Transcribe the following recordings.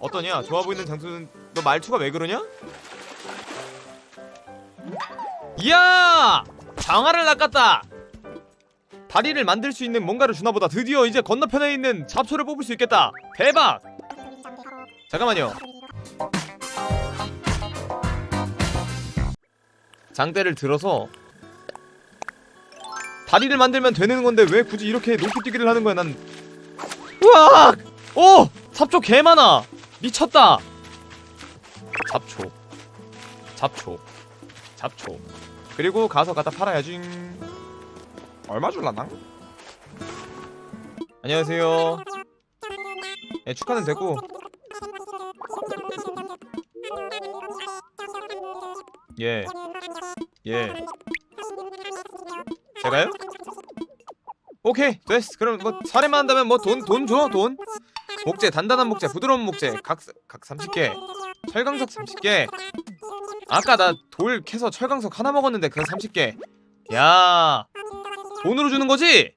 어떠냐? 좋아 보이는 장소는 너 말투가 왜 그러냐? 이야! 장화를 낚았다. 다리를 만들 수 있는 뭔가를 주나 보다. 드디어 이제 건너편에 있는 잡초를 뽑을 수 있겠다. 대박! 잠깐만요. 장대를 들어서 다리를 만들면 되는 건데 왜 굳이 이렇게 높이 뛰기를 하는 거야? 난 우와! 오! 잡초 개 많아. 미쳤다. 잡초. 잡초. 잡초. 그리고 가서 갖다 팔아야지. 얼마 줄라나? 안녕하세요. 예, 축하는 되고 예. 예. 제가요? 오케이 됐어. 그럼 뭐 사례만 한다면 뭐 돈 돈 줘 돈. 목재 단단한 목재 부드러운 목재. 각, 각 30개. 철광석 30개. 아까 나 돌 캐서 철광석 하나 먹었는데 그거 30개. 야 돈으로 주는 거지?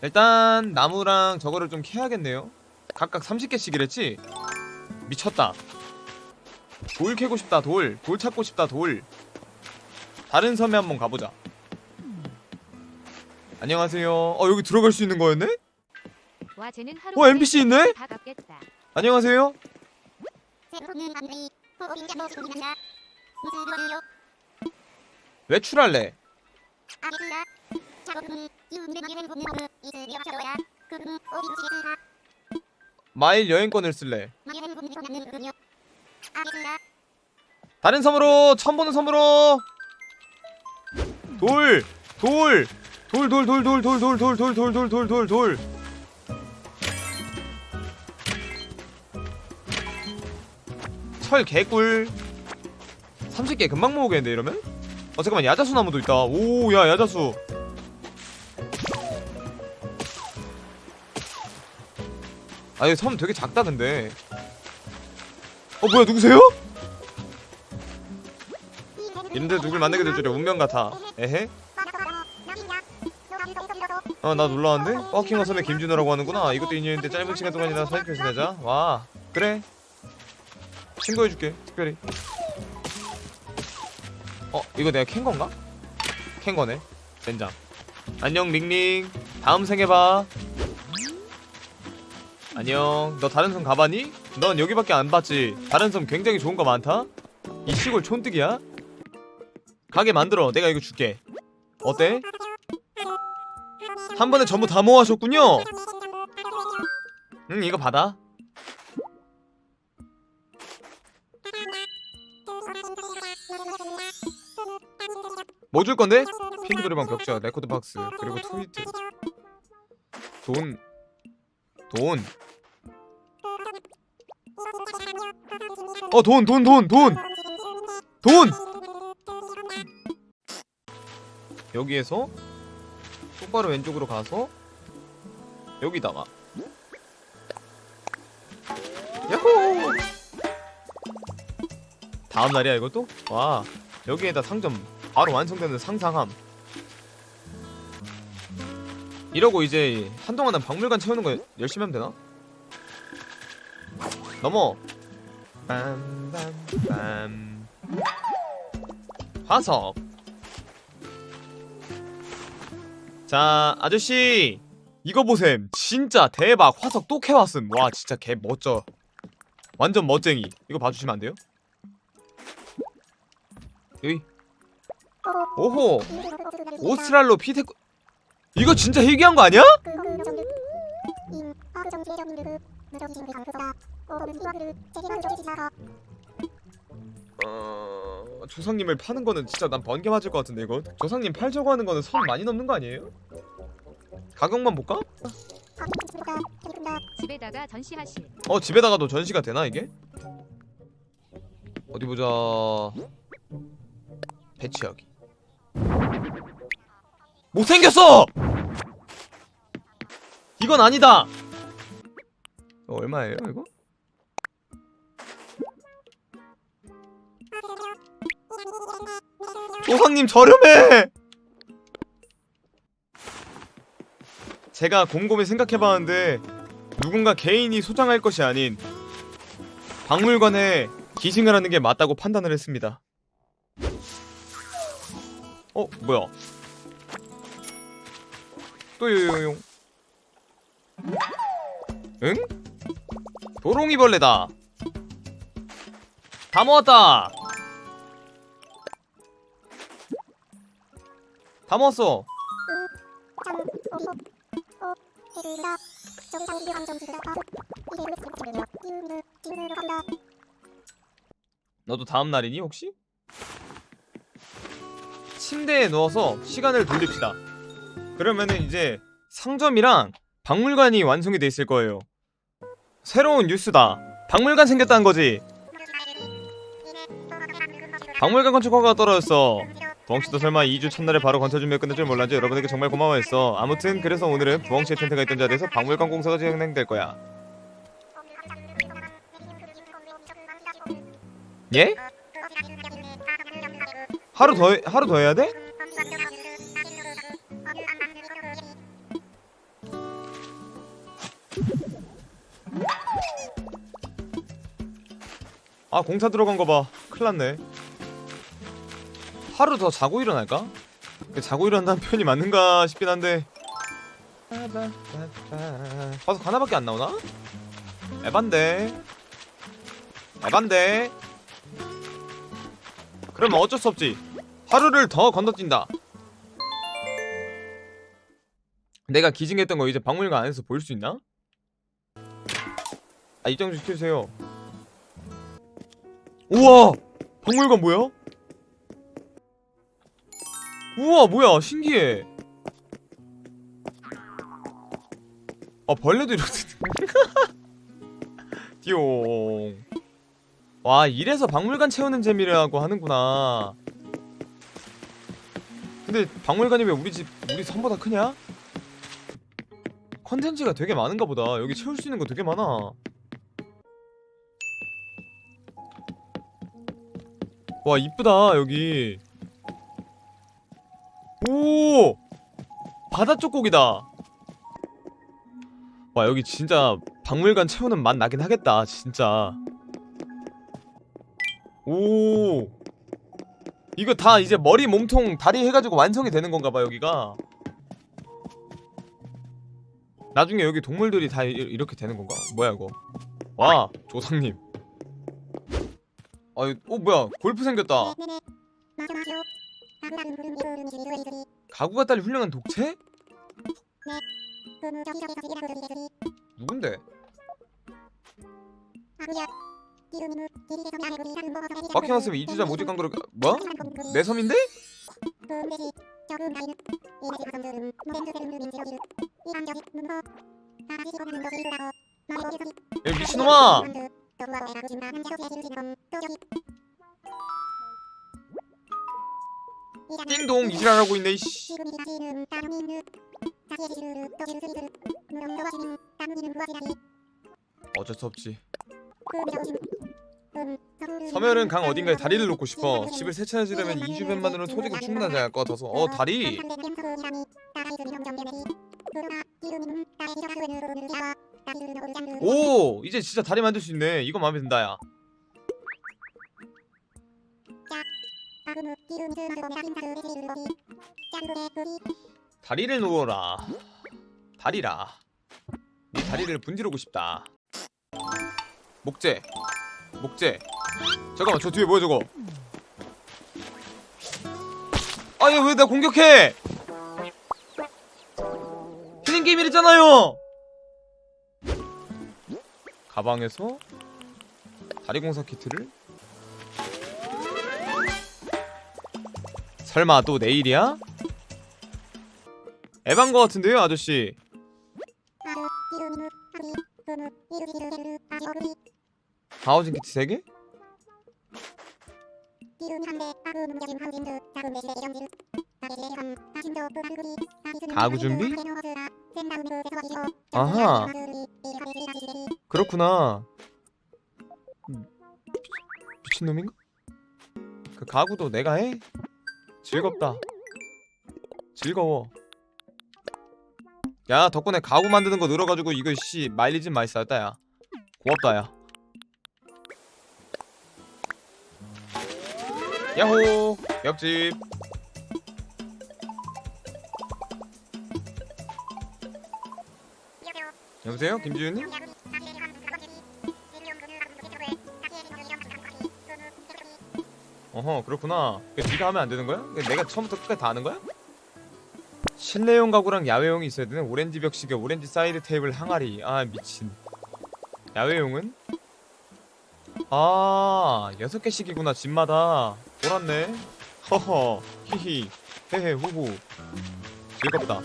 일단 나무랑 저거를 좀 캐야겠네요. 각각 30개씩이랬지? 미쳤다. 돌 캐고 싶다 돌. 돌 찾고 싶다 돌. 다른 섬에 한번 가보자 안녕하세요 어 여기 들어갈 수 있는 거였네? 와 쟤는 하루 어, NPC 있네? 다 갚겠다. 안녕하세요 외출할래 마일 여행권을 쓸래 다른 섬으로 처음 보는 섬으로 돌! 돌! 돌 돌 돌 돌 돌 돌 돌 돌 돌 돌 돌 돌 돌 철 개꿀 30개 금방 모으겠는데 이러면? 어 잠깐만 야자수 나무도 있다 오 야 야자수 아 여기 섬 되게 작다 근데 어 뭐야 누구세요? 이런데 누굴 만나게 될 줄이야 운명 같아 에헤 어 나 놀라운데? 버킹어 섬의 김준호라고 하는구나. 이것도 인연인데 짧은 시간 동안이나 사이클 지내자. 와 그래. 신고해줄게 특별히. 어 이거 내가 캔 건가? 캔 거네. 젠장. 안녕 링링. 다음 생에 봐. 안녕. 너 다른 섬 가봤니? 넌 여기밖에 안 봤지. 다른 섬 굉장히 좋은 거 많다. 이 시골 촌뜨기야? 가게 만들어. 내가 이거 줄게. 어때? 한 번에 전부 다 모아셨군요 응 이거 받아 뭐 줄 건데? 핑크 노래방 벽자, 레코드 박스, 그리고 트위트. 돈. 돈. 어, 돈, 돈, 돈, 돈. 돈. 여기에서 똑바로 왼쪽으로 가서 여기다가 야호! 다음 날이야 이것도? 와 여기에다 상점 바로 완성되는 상상함 이러고 이제 한동안은 박물관 채우는 거 열심히 하면 되나? 넘어 빰빰빰 화석 자 아저씨. 이거 보셈. 진짜 대박. 화석 또 캐왔음. 와 진짜 개 멋져. 완전 멋쟁이. 이거 봐주시면 안 돼요? 여기. 오호. 오스트랄로 피테크 이거 진짜 희귀한 거 아니야? 어... 조상님을 파는 거는 진짜 난 번개 맞을 것 같은데 이거 조상님 팔자고 하는 거는 선 많이 넘는 거 아니에요? 가격만 볼까? 집에다가 전시하실. 어 집에다가도 전시가 되나 이게? 어디 보자 배치하기 못생겼어! 이건 아니다 이거 얼마예요 이거? 조상님 저렴해 제가 곰곰이 생각해봤는데 누군가 개인이 소장할 것이 아닌 박물관에 기증을 하는 게 맞다고 판단을 했습니다. 어 뭐야? 또 요요용. 응? 도롱이벌레다. 다 모았다. 다 모았어. 너도 다음 날이니 혹시? 침대에 누워서 시간을 돌립시다. 그러면은 이제 상점이랑 박물관이 완성이 돼 있을 거예요. 새로운 뉴스다. 박물관 생겼다는 거지. 박물관 건축 허가가 떨어졌어. 부엉씨도 설마 2주 첫날에 바로 건설 준비가 끝날 줄 몰랐지 여러분에게 정말 고마워했어. 아무튼 그래서 오늘은 부엉씨의 텐트가 있던 자리에서 박물관 공사가 진행될 거야. 예? 하루 더 해- 하루 더 해야 돼? 아 공사 들어간 거 봐. 큰일 났네. 하루 더 자고 일어날까? 근데 자고 일어난다는 표현이 맞는가 싶긴 한데. 봐서 하나밖에 안 나오나? 에반데. 에반데. 그러면 어쩔 수 없지. 하루를 더 건너뛴다. 내가 기증했던 거 이제 박물관 안에서 볼 수 있나? 아 입장 좀 시켜주세요. 우와! 박물관 뭐야? 우와 뭐야 신기해. 아 벌레도 이렇게 띠용. 와 이래서 박물관 채우는 재미라고 하는구나. 근데 박물관이 왜 우리 집 우리 섬보다 크냐? 컨텐츠가 되게 많은가 보다. 여기 채울 수 있는 거 되게 많아. 와 이쁘다 여기. 오! 바다 쪽 곡이다. 와 여기 진짜 박물관 채우는 맛 나긴 하겠다 진짜. 오! 이거 다 이제 머리 몸통 다리 해가지고 완성이 되는 건가 봐 여기가. 나중에 여기 동물들이 다 이- 이렇게 되는 건가? 뭐야 이거? 와 조상님. 아유 어 뭐야 골프 생겼다 가구가 딸 훌륭한 독채 누군데 박혀놨으면 이주자 모집 광고를 뭐? 내 섬인데? 야 미친놈아 띵동 이지랄하고 있네 이씨. 어쩔 수 없지. 서멸은 강 어딘가에 다리를 놓고 싶어. 집을 세차해주려면 2주변만으로는 토지가 충분하지 않을 것 같아서. 어 다리! 오 이제 진짜 다리 만들 수 있네. 이거 마음에 든다 야 다리를 놓어라. 다리라. 네 다리를 분지르고 싶다. 목재. 목재. 잠깐만 저 뒤에 뭐야 저거? 아니 왜나 공격해? 힐링 게임이랬잖아요. 가방에서 다리 공사 키트를 설마 또 내일이야? 에반 거 같은데요 아저씨 하우징 키트 3개? 가구 준비? 아하 그렇구나 음, 미- 미친놈인가? 그 가구도 내가 해? 즐겁다. 즐거워. 야 덕분에 가구 만드는 거 늘어가지고 이거 씨 마일리지 많이 쌓였다 야. 고맙다 야. 야호 옆집. 여보세요 김지윤님? 어허 그렇구나. 그 네가 하면 안 되는 거야? 그 내가 처음부터 끝까지 다 하는 거야? 실내용 가구랑 야외용이 있어야 되는 오렌지 벽시계 오렌지 사이드 테이블 항아리. 아 미친. 야외용은? 아 여섯 개씩이구나 집마다. 몰랐네. 허허 히히. 헤헤 후후 즐겁다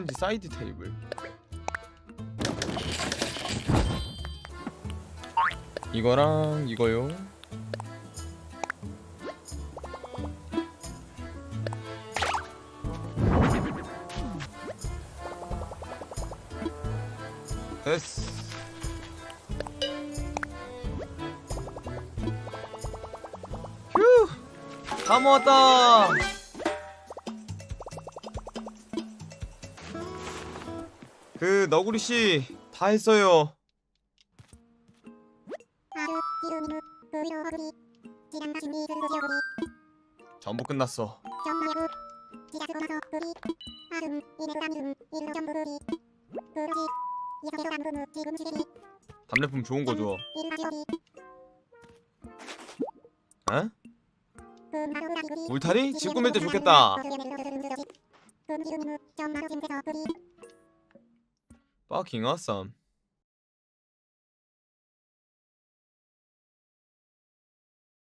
오렌지 사이드 테이블. 이거랑 이거요. 됐어. 휴! 다 모았다 그 너구리 씨 다 했어요. 전부 끝났어. 답례품 좋은 거 줘. 어? 울타리? 집 꾸밀 때 좋겠다. Fucking awesome.